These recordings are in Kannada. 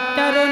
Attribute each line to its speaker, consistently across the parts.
Speaker 1: ডাক্তারও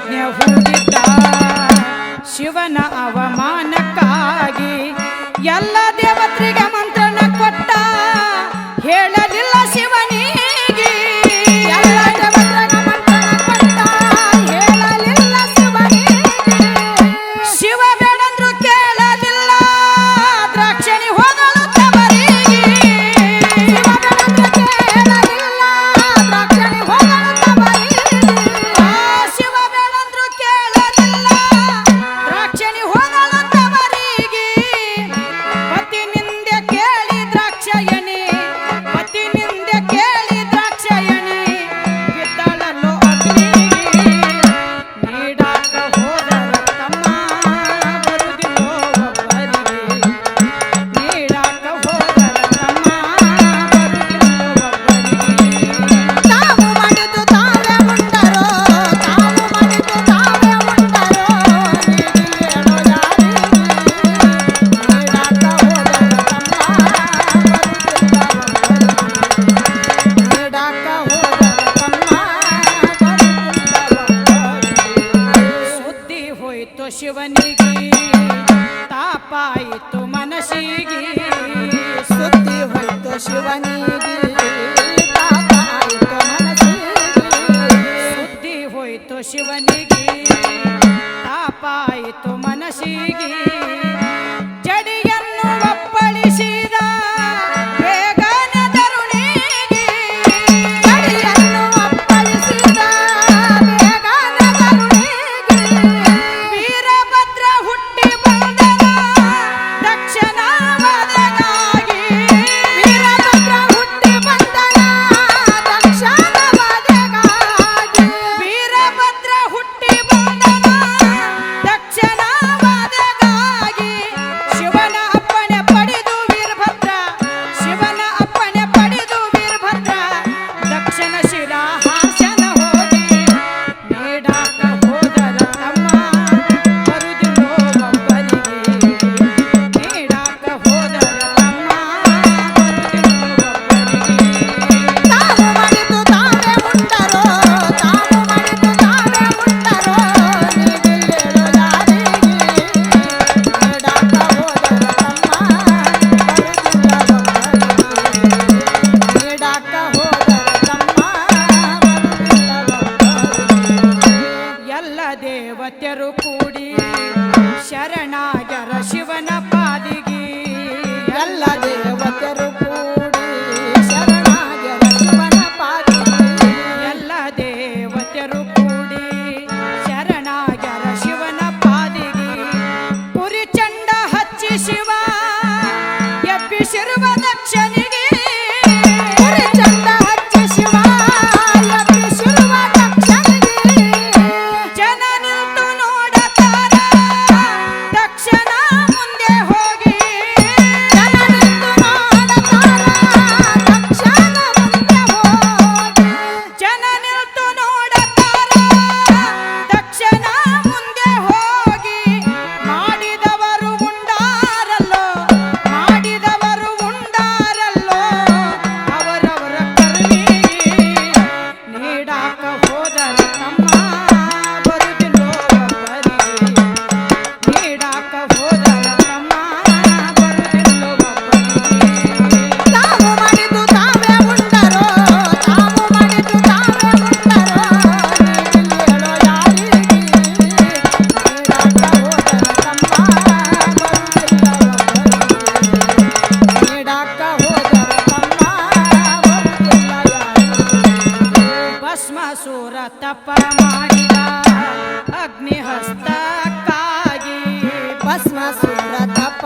Speaker 1: ಪ್ರಜ್ಞೆ ಹೊಂದಿದ್ದ ಶಿವನ ಅವಮಾನಕ್ಕಾಗಿ ಎಲ್ಲ ದೇವತ್ರಿಗೆ ಮಂತ್ರನ ಕೊಟ್ಟ ಹೇಳಲಿಲ್ಲ ಶಿವನಿಗೆ ತಾಪಾಯಿತು ಮನಸ್ಸಿಗೆ. పోదరమ్మా ಭಸ್ಮಾಸುರ ತಪ ಮಾಡಿದ ಅಗ್ನಿಹಸ್ತಕ್ಕಾಗಿ
Speaker 2: ಭಸ್ಮಾಸುರ ತಪ